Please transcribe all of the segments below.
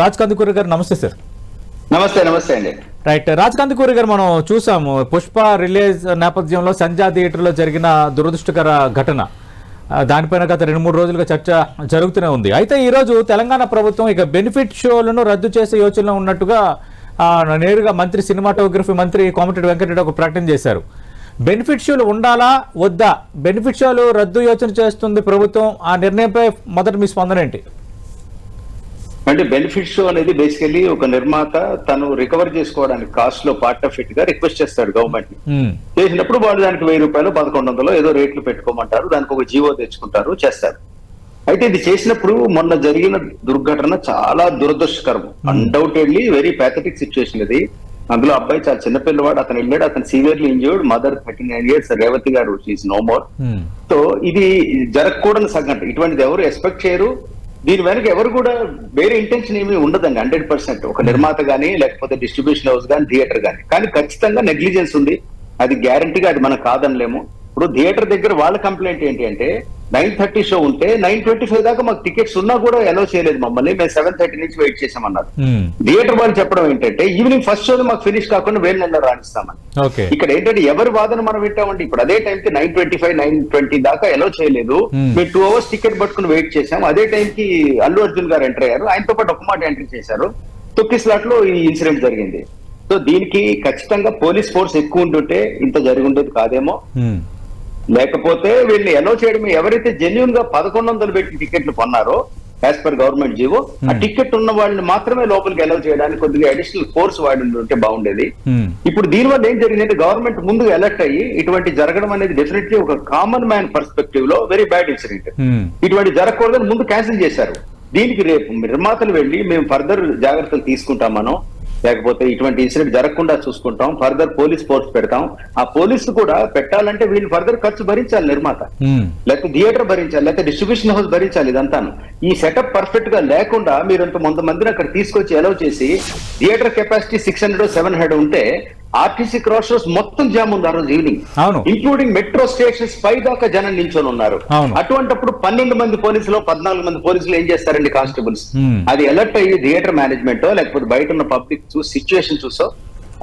రాజ్ కందుకూరి గారు నమస్తే సార్. నమస్తే నమస్తే అండి. రైట్. రాజ్ కందుకూరి గారు మనం చూసాము పుష్ప రిలీజ్ నేపథ్యంలో సంజా థియేటర్లో జరిగిన దురదృష్టకర ఘటన. దానిపైన గత రెండు మూడు రోజులుగా చర్చ జరుగుతూనే ఉంది. అయితే ఈ రోజు తెలంగాణ ప్రభుత్వం ఇక బెనిఫిట్ షోలను రద్దు చేసే యోచనలో ఉన్నట్టుగా నేరుగా మంత్రి సినిమాటోగ్రఫీ మంత్రి కోమటిరెడ్డి వెంకటరెడ్డి ఒక ప్రకటన చేశారు. బెనిఫిట్ షోలు ఉండాలా? వద్దా? బెనిఫిట్ షోలు రద్దు యోచన చేస్తుంది ప్రభుత్వం. ఆ నిర్ణయంపై మొదట మీ స్పందన ఏంటి? అంటే బెనిఫిట్ షో అనేది బేసికలీ ఒక నిర్మాత తను రికవర్ చేసుకోవడానికి కాస్ట్లో పార్ట్ ఆఫ్ ఇట్గా రిక్వెస్ట్ చేస్తాడు గవర్నమెంట్ చేసినప్పుడు వాళ్ళు దానికి వెయ్యి రూపాయలు పదకొండు వందలు ఏదో రేట్లు పెట్టుకోమంటారు దానికి ఒక జీవో తెచ్చుకుంటారు చేస్తారు. అయితే ఇది చేసినప్పుడు మొన్న జరిగిన దుర్ఘటన చాలా దురదృష్టకరం. అన్డౌటెడ్లీ వెరీ ప్యాథటిక్ సిచ్యువేషన్ ఇది. అందులో అబ్బాయి చాలా చిన్నపిల్లవాడు అతను వెళ్ళాడు అతను severely injured mother thirty nine years Revathi గారు నో మోర్ సో ఇది జరగకూడని సంఘటన. ఇటువంటిది ఎవరు ఎక్స్పెక్ట్ చేయరు. దీని వెనక ఎవరు కూడా వేరే ఇంటెన్షన్ ఏమీ ఉండదండి హండ్రెడ్ పర్సెంట్ ఒక నిర్మాత కానీ లేకపోతే డిస్ట్రిబ్యూషన్ హౌస్ కానీ థియేటర్ కానీ కానీ ఖచ్చితంగా నెగ్లిజెన్స్ ఉంది. అది గ్యారంటీగా అది మనం కాదనలేము. ఇప్పుడు థియేటర్ దగ్గర వాళ్ళ కంప్లైంట్ ఏంటి అంటే నైన్ థర్టీ షో ఉంటే నైన్ ట్వంటీ ఫైవ్ దాకా మాకు టికెట్స్ ఉన్నా కూడా అలౌ చేయలేదు మమ్మల్ని. మేము సెవెన్ థర్టీ నుంచి వెయిట్ చేసామన్నారు ఉమ్, థియేటర్ వాళ్ళు చెప్పడం ఏంటంటే ఈవినింగ్ ఫస్ట్ షో మాకు ఫినిష్ కాకుండా వేరే నెలలో రాణిస్తామని. ఇక్కడ ఏంటంటే ఎవరి వాదన మనం వింటామండి? ఇప్పుడు అదే టైం కి nine twenty five nine twenty దాకా ఎలో చేయలేదు. Hmm. మేము టూ అవర్స్ టికెట్ పట్టుకుని వెయిట్ చేసాం అదే టైం కి అల్లు అర్జున్ గారు ఎంటర్ అయ్యారు. ఆయనతో పాటు ఒక మాట ఎంట్రీ చేశారు. తొక్కి స్లాట్లో ఈ ఇన్సిడెంట్ జరిగింది. సో దీనికి ఖచ్చితంగా పోలీస్ ఫోర్స్ ఎక్కువ ఉంటుంటే ఇంత జరిగి ఉండేది కాదేమో. ఉమ్, లేకపోతే వీళ్ళని ఎలో చేయడం ఎవరైతే జెన్యున్గా పదకొండు వందలు పెట్టి టికెట్లు కొన్నారో యాజ్ పర్ గవర్నమెంట్ జీవో ఆ టికెట్ ఉన్న వాళ్ళని మాత్రమే లోపలికి ఎలో చేయడానికి కొద్దిగా అడిషనల్ ఫోర్స్ వాడి ఉంటే బాగుండేది. ఉమ్, ఇప్పుడు దీని వల్ల ఏం జరిగిందంటే గవర్నమెంట్ ముందుగా అలర్ట్ అయ్యి ఇటువంటి జరగడం అనేది డెఫినెట్లీ ఒక కామన్ మ్యాన్ పర్స్పెక్టివ్లో వెరీ బ్యాడ్ ఇన్సిడెంట్ ఇటువంటి జరగకూడదని ముందు క్యాన్సిల్ చేశారు. దీనికి రేపు నిర్మాతలు వెళ్ళి మేము ఫర్దర్ జాగ్రత్తలు తీసుకుంటాం మనం లేకపోతే ఇటువంటి ఇన్సిడెంట్ జరగకుండా చూసుకుంటాం. ఫర్దర్ పోలీస్ ఫోర్స్ పెడతాం. ఆ పోలీసు కూడా పెట్టాలంటే వీళ్ళు ఫర్దర్ ఖర్చు భరించాలి నిర్మాత. లేకపోతే థియేటర్ భరించాలి లేకపోతే డిస్ట్రిబ్యూషన్ హౌస్ భరించాలి ఇదంతాను. ఈ సెటప్ పర్ఫెక్ట్గా లేకుండా మీరు ఇంత మందిని అక్కడ తీసుకొచ్చి అలౌ చేసి theatre capacity six hundred seven hundred ఉంటే ఆర్టీసీ క్రాస్ రోడ్స్ మొత్తం జామ్ ఉంది ఆ రోజు ఈవినింగ్ ఇంక్లూడింగ్ మెట్రో స్టేషన్స్ పై దాకా జనం నిల్చొని ఉన్నారు. అటువంటిప్పుడు పన్నెండు మంది పోలీసులు పద్నాలుగు మంది పోలీసులు ఏం చేస్తారండి కానిస్టేబుల్స్. అది అలర్ట్ అయ్యి థియేటర్ మేనేజ్మెంట్ లేకపోతే బయట ఉన్న పబ్లిక్ చూసి సిచ్యువేషన్ చూసో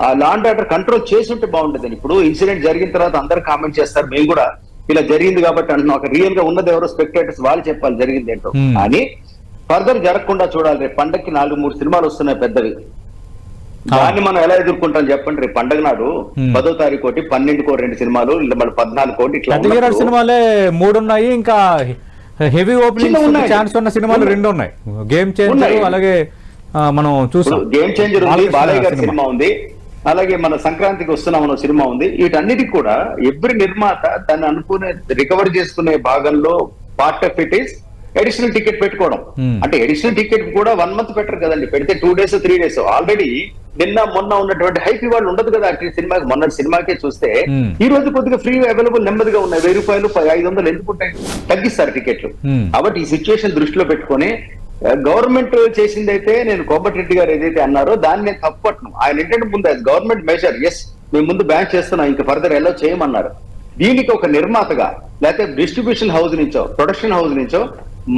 ఆ లాండ్ ఆర్డర్ కంట్రోల్ చేసి ఉంటే బాగుంటుంది ఇప్పుడు ఇన్సిడెంట్ జరిగిన తర్వాత అందరు కామెంట్ చేస్తారు. మేము కూడా ఇలా జరిగింది కాబట్టి అంటున్నాం. ఒక రియల్గా ఉన్నది ఎవరో స్పెక్టేటర్స్ వాళ్ళు చెప్పాలి జరిగింది ఏంటో. కానీ ఫర్దర్ జరగకుండా చూడాలి రేపు. పండక్కి నాలుగు మూడు సినిమాలు వస్తున్నాయి పెద్దవి. దాన్ని మనం ఎలా ఎదుర్కొంటాం చెప్పండి రేపు పండగ నాడు. పదో తారీఖు ఒకటి పన్నెండుకో రెండు సినిమాలు మళ్ళీ పద్నాలుగు కోటి ఇట్లా సినిమాలే మూడు ఉన్నాయి ఇంకా హెవీ ఓపెనింగ్. ఛాన్స్ ఉన్న సినిమాలు. రెండు ఉన్నాయి గేమ్ చేంజర్. అలాగే మనం చూసాం గేమ్ చేంజర్ ఉంది బాలయ్య గారి సినిమా. ఉంది అలాగే మన సంక్రాంతికి వస్తున్నాం అన్న సినిమా ఉంది వీటన్నిటికి కూడా ఎవ్రీ నిర్మాత తను అనుకునే రికవర్ చేసుకునే భాగంలో part of it is additional ticket పెట్టుకోవడం. Hmm. అంటే అడిషనల్ టికెట్ కూడా వన్ మంత్ పెట్టరు కదండి. పెడితే two days three days already నిన్న మొన్న ఉన్నటువంటి హైప్ ఇవాళ ఉండదు కదా. అటు సినిమాకి మొన్న సినిమాకే చూస్తే Hmm. ఈ రోజు కొద్దిగా ఫ్రీ అవైలబుల్ నెమ్మదిగా ఉన్నాయి. వెయ్యి రూపాయలు ఐదు వందలు ఎందుకు తగ్గిస్తారు టికెట్లు Hmm. కాబట్టి ఈ సిచ్యువేషన్ దృష్టిలో పెట్టుకొని గవర్నమెంట్ చేసిందైతే నేను కోమటిరెడ్డి గారు ఏదైతే అన్నారో దాన్ని నేను తప్పట్ను ఆయన ఏంటంటే ముందు గవర్నమెంట్ మెజర్ ఎస్ మేము ముందు బ్యాన్ చేస్తున్నాం ఇంకా ఫర్దర్ ఎలా చేయమన్నారు. దీనికి ఒక నిర్మాతగా లేకపోతే డిస్ట్రిబ్యూషన్ హౌస్ నుంచో ప్రొడక్షన్ హౌస్ నుంచో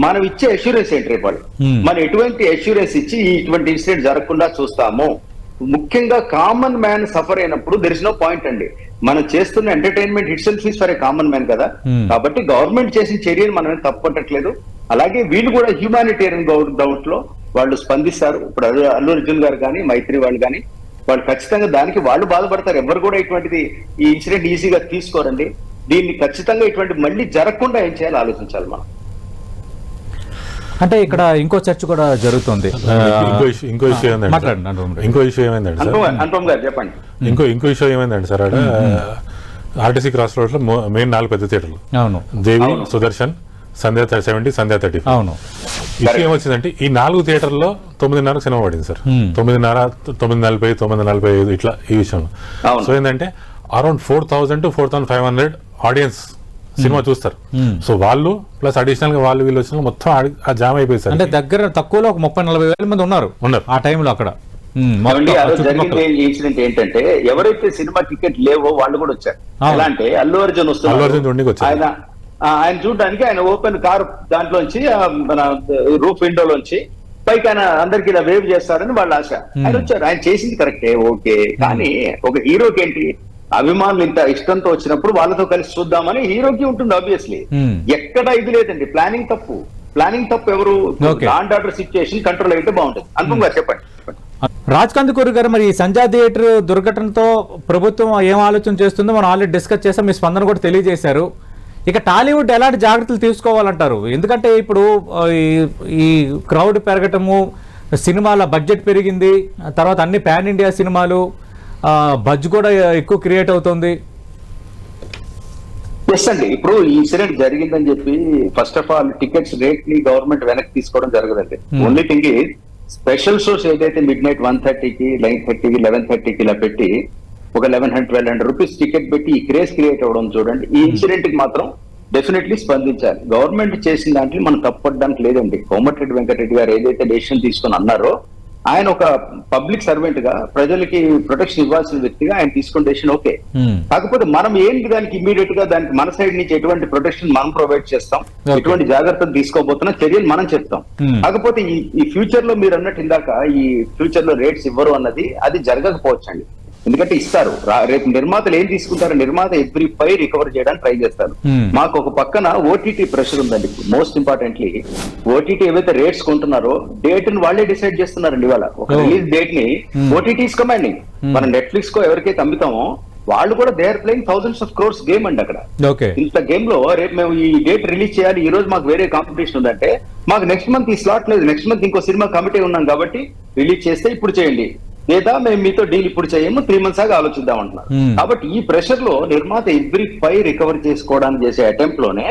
మనం ఇచ్చే అష్యూరెన్స్ ఏంటి రేపు వాళ్ళు? Hmm. మనం ఎటువంటి అష్యూరెన్స్ ఇచ్చి ఇటువంటి ఇన్సిడెంట్ జరగకుండా చూస్తాము? ముఖ్యంగా కామన్ మ్యాన్ సఫర్ అయినప్పుడు దెర్ ఇస్ నో పాయింట్ అండి. మనం చేస్తున్న entertainment hits and fees for a common man కదా. Hmm. కాబట్టి గవర్నమెంట్ చేసిన చర్యను మనం తప్పట్టట్లేదు అలాగే వీళ్ళు కూడా హ్యూమానిటేరియన్ డౌట్లో వాళ్ళు స్పందిస్తారు. ఇప్పుడు అల్లు అర్జున్ గారు కానీ మైత్రి వాళ్ళు కానీ వాళ్ళు ఖచ్చితంగా దానికి వాళ్ళు బాధపడతారు. ఎవరు కూడా ఇటువంటిది ఈ ఇన్సిడెంట్ ఈజీగా తీసుకోరండి. దీన్ని ఖచ్చితంగా ఇటువంటి మళ్ళీ జరగకుండా ఏం చేయాలో ఆలోచించాలి మనం. అంటే ఇక్కడ ఇంకో చర్చ కూడా జరుగుతుంది. ఇంకో ఇష్యూ ఇంకో ఇష్యూ ఏందండి మాట్లాడండి, అనుపమ్ ఇంకో ఇష్యూ ఏమైందండి సార్. చెప్పండి. ఇంకో ఇంకో ఇష్యూ ఏమైందండి సార్ ఆడ. ఆర్టీసీ క్రాస్ రోడ్లో మెయిన్ నాలుగు పెద్ద థియేటర్లు. అవును. దేవి. సుదర్శన్ సంధ్యా సెవెంటీ సంధ్యా థర్టీ అవును. ఇష్యూ ఏమొచ్చిందంటే ఈ నాలుగు థియేటర్లో తొమ్మిదిన్నరకు సినిమా పడింది సార్. తొమ్మిదిన్నర తొమ్మిది నలభై తొమ్మిది నలభై ఐదు ఇట్లా ఈ విషయంలో. అవును. సో ఏంటంటే around four thousand to four thousand five hundred audience cinema చూస్తారు. సో వాళ్ళు ప్లస్ అడిషనల్గా వాళ్ళు వీళ్ళు వచ్చిన మొత్తం ఆ జామ్ అయిపోయి సార్ అంటే దగ్గర తక్కువలో ఒక ముప్పై నలభై వేల మంది ఉన్నారు ఉన్నారు. ఆ టైంలో అక్కడ. ఇన్సిడెంట్ ఏంటంటే ఎవరైతే సినిమా టికెట్ లేవో వాళ్ళు కూడా వచ్చారు. ఎలా అంటే అల్లు అర్జున్ అల్లు వస్తున్నారు. ఆయన ఆయన చూడడానికి ఆయన ఓపెన్ కార్ దాంట్లోంచి ఆ, మన రూఫ్ విండోలోంచి పైకి ఆయన అందరికి ఇలా వేవ్ చేస్తారని వాళ్ళ ఆశ. ఆయన వచ్చారు. ఆయన చేసింది కరెక్టే ఓకే. కానీ ఒక హీరోకి ఏంటి? అభిమానులు ఇంత ఇష్టంతో వచ్చినప్పుడు వాళ్ళతో కలిసి చూద్దామని హీరోకి ఉంటుంది ఆబ్వియస్లీ Hmm. ఎక్కడ ఇది లేదండి ప్లానింగ్ తప్పు ప్లానింగ్ తప్పు ఎవరు. లాండ్ ఆర్డర్ సిచ్యుయేషన్ కంట్రోల్ అయితే బాగుంటుంది అనుపమ్ గారు చెప్పండి చెప్పండి. రాజ్ కందుకూరి గారు మరి సంజా థియేటర్ దుర్ఘటనతో ప్రభుత్వం ఏం ఆలోచన చేస్తుందో మనం ఆల్రెడీ డిస్కస్ చేసాం మీ స్పందన కూడా తెలియజేశారు ఇక టాలీవుడ్ ఎలాంటి జాగ్రత్తలు తీసుకోవాలంటారు ఎందుకంటే ఇప్పుడు ఈ- ఈ క్రౌడ్ పెరగటము సినిమాల బడ్జెట్ పెరిగింది తర్వాత అన్ని పాన్ ఇండియా సినిమాలు బజ్ కూడా ఎక్కువ క్రియేట్ అవుతుంది. ఎస్ అండి. ఇప్పుడు ఈ ఇన్సిడెంట్ జరిగిందని చెప్పి ఫస్ట్ ఆఫ్ ఆల్ టికెట్స్ రేట్ని గవర్నమెంట్ వెనక్కి తీసుకోవడం జరగదండి. Hmm. Only thing special shows ఏదైతే మిడ్ నైట్ వన్ థర్టీకి నైన్ థర్టీకి లెవెన్ థర్టీకి ఇలా పెట్టి ఒక eleven hundred twelve hundred rupees ticket పెట్టి ఈ క్రేజ్ క్రియేట్ అవ్వడం చూడండి. ఈ ఇన్సిడెంట్కి మాత్రం డెఫినెట్లీ స్పందించాలి. గవర్నమెంట్ చేసిన దాంట్లో మనం తప్పడానికి లేదండి. కోమటిరెడ్డి వెంకటరెడ్డి గారు ఏదైతే డెసిషన్ తీసుకొని అన్నారో ఆయన ఒక పబ్లిక్ సర్వెంట్గా ప్రజలకి ప్రొటెక్షన్ ఇవ్వాల్సిన వ్యక్తిగా ఆయన తీసుకున్న డెసిషన్ ఓకే Hmm. కాకపోతే మనం ఏంటి దానికి ఇమీడియట్గా దానికి మన సైడ్ నుంచి ఎటువంటి ప్రొటెక్షన్ మనం ప్రొవైడ్ చేస్తాం. ఎటువంటి జాగ్రత్తలు తీసుకోబోతున్నా చర్యలు మనం చెప్తాం Hmm. కాకపోతే ఈ ఈ ఫ్యూచర్లో మీరు అన్నట్టు ఇందాక ఈ ఫ్యూచర్లో రేట్స్ ఇవ్వరు అన్నది అది జరగకపోవచ్చండి ఎందుకంటే ఇస్తారు. రేపు నిర్మాతలు ఏం తీసుకుంటారు నిర్మాత ఎవ్రీ పై రికవర్ చేయడానికి ట్రై చేస్తారు. Hmm. మాకు ఒక పక్కన ఓటీటీ ప్రెషర్ ఉందండి. మోస్ట్ ఇంపార్టెంట్లీ ఓటీటీ ఏవైతే రేట్స్ కొంటున్నారో డేట్ని వాళ్ళే డిసైడ్ చేస్తున్నారండి ఇవాళ. ఒక Oh. రిలీజ్ డేట్ని Hmm. OTTs commanding. Hmm. మన నెట్ఫ్లిక్స్ కో ఎవరికైతే అమ్ముతామో వాళ్ళు కూడా they are playing thousands of crores game అండి అక్కడ. ఇంత గేమ్లో రేపు మేము ఈ డేట్ రిలీజ్ చేయాలి. ఈ రోజు మాకు వేరే కాంపిటీషన్ ఉందంటే మాకు నెక్స్ట్ మంత్ ఈ స్లాట్ లేదు. నెక్స్ట్ మంత్ ఇంకో సినిమా కమిటీ ఉన్నాం కాబట్టి రిలీజ్ చేస్తే ఇప్పుడు చేయండి. లేదా మేము మీతో డీల్ ఇప్పుడు చేయము త్రీ మంత్స్ ఆగా ఆలోచిద్దాం అంటున్నారు Hmm. కాబట్టి ఈ ప్రెషర్లో నిర్మాత ఎవ్రీ పై రికవర్ చేసుకోవడానికి చేసే అటెంప్ట్లోనే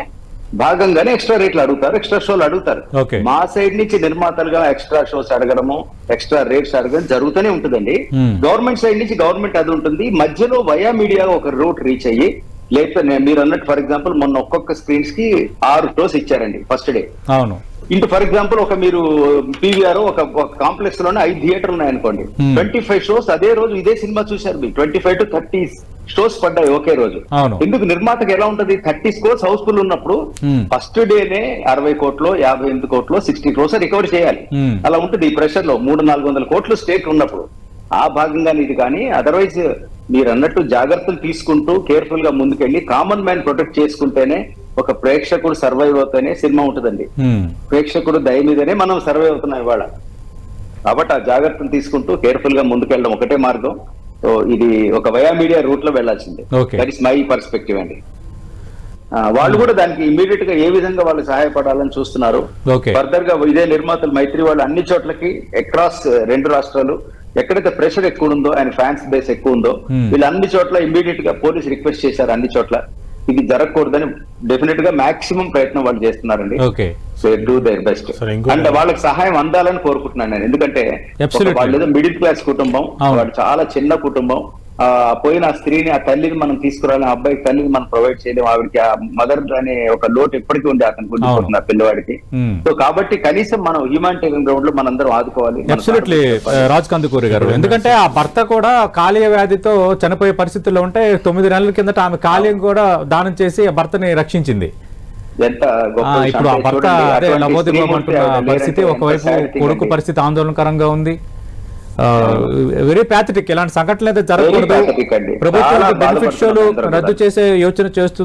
భాగంగానే ఎక్స్ట్రా రేట్లు అడుగుతారు ఎక్స్ట్రా షోలు అడుగుతారు. మా సైడ్ నుంచి నిర్మాతలుగా ఎక్స్ట్రా షోస్ అడగడము ఎక్స్ట్రా రేట్స్ అడగడం జరుగుతూనే ఉంటుందండి Hmm. గవర్నమెంట్ సైడ్ నుంచి గవర్నమెంట్ అది ఉంటుంది మధ్యలో వయా మీడియా ఒక రూట్ రీచ్ అయ్యి లేకపోతే మీరు అన్నట్టు ఫర్ ఎగ్జాంపుల్ మొన్న ఒక్కొక్క స్క్రీన్స్కి ఆరు షోస్ ఇచ్చారండి ఫస్ట్ డే అవును ఇంటూ ఫర్ ఎగ్జాంపుల్ ఒక మీరు పీవీఆర్ ఒక కాంప్లెక్స్లోనే ఐదు థియేటర్ ఉన్నాయనుకోండి Hmm. ట్వంటీ ఫైవ్ షోస్ అదే రోజు ఇదే సినిమా చూశారు మీరు twenty five to thirty shows పడ్డాయి ఒకే రోజు. ఎందుకు నిర్మాతకి ఎలా ఉంటది థర్టీ స్కోర్స్ హౌస్ఫుల్ ఉన్నప్పుడు Hmm. ఫస్ట్ డేనే అరవై కోట్లు యాభై ఎనిమిది కోట్లు సిక్స్టీ క్రోస్ రికవర్ చేయాలి Hmm. అలా ఉంటుంది ఈ ప్రెషర్లో మూడు నాలుగు వందల కోట్లు స్టేక్ ఉన్నప్పుడు ఆ భాగంగానే ఇది కానీ అదర్వైజ్ మీరు అన్నట్టు జాగ్రత్తలు తీసుకుంటూ కేర్ఫుల్గా ముందుకెళ్ళి కామన్ మ్యాన్ ప్రొటెక్ట్ చేసుకుంటేనే ఒక ప్రేక్షకుడు సర్వైవ్ అవుతేనే సినిమా ఉంటుందండి. ప్రేక్షకుడు దయ మీదనే మనం సర్వే అవుతున్నాం ఇవాళ కాబట్టి ఆ జాగ్రత్తలు తీసుకుంటూ కేర్ఫుల్గా ముందుకెళ్ళడం ఒకటే మార్గం సో ఇది ఒక వయా మీడియా రూట్లో వెళ్ళాల్సిందే. దట్ ఇస్ మై పర్స్పెక్టివ్ అండి వాళ్ళు కూడా దానికి ఇమీడియట్గా ఏ విధంగా వాళ్ళు సహాయపడాలని చూస్తున్నారు. ఫర్దర్గా ఇదే నిర్మాతలు మైత్రి వాళ్ళు అన్ని చోట్లకి అక్రాస్ రెండు రాష్ట్రాలు ఎక్కడైతే ప్రెషర్ ఎక్కువ ఉందో ఆయన ఫ్యాన్స్ బేస్ ఎక్కువ ఉందో. వీళ్ళు అన్ని చోట్ల ఇమీడియట్గా పోలీస్ రిక్వెస్ట్ చేశారు అన్ని చోట్ల ఇది జరగకూడదని డెఫినెట్గా మాక్సిమం ప్రయత్నం వాళ్ళు చేస్తున్నారండి. సో డూ దేర్ బెస్ట్ అంటే వాళ్ళకి సహాయం అందాలని కోరుకుంటున్నాను నేను. ఎందుకంటే వాళ్ళు ఏదో మిడిల్ క్లాస్ కుటుంబం. వాళ్ళు చాలా చిన్న కుటుంబం ఆ పోయిన ఆ స్త్రీని ఆ తల్లిని మనం తీసుకురాలి ఆ అబ్బాయి తల్లిని మనం ప్రొవైడ్ చేయలేము. ఆవిడకి ఆ మదర్ అనే ఒక లోటు ఎప్పటికీ ఉంది అతనికి ఉండిపోతుంది ఆ పిల్లవాడికి. సో కాబట్టి కనీసం మనం హ్యూమానిటేరియన్ గ్రౌండ్లో మనందరం ఆదుకోవాలి. మన అబ్సల్యూట్లీ రాజ్ కందుకూరి గారు. ఎందుకంటే ఆ భర్త కూడా కాలేయ వ్యాధితో చనిపోయే పరిస్థితుల్లో ఉంటే తొమ్మిది నెలల కిందట ఆమె కాలేయం కూడా దానం చేసి ఆ భర్తని రక్షించింది. ఇప్పుడు ఆ భర్త అదే పరిస్థితి. ఒకవైపు కొడుకు. పరిస్థితి ఆందోళనకరంగా ఉంది. వెరీ ప్యాథటిక్ ఇలాంటి సంఘటనలు అయితే జరగకూడదు. చాలా బెనిఫిట్ షోలు రద్దు. చేసే యోచన చేస్తూ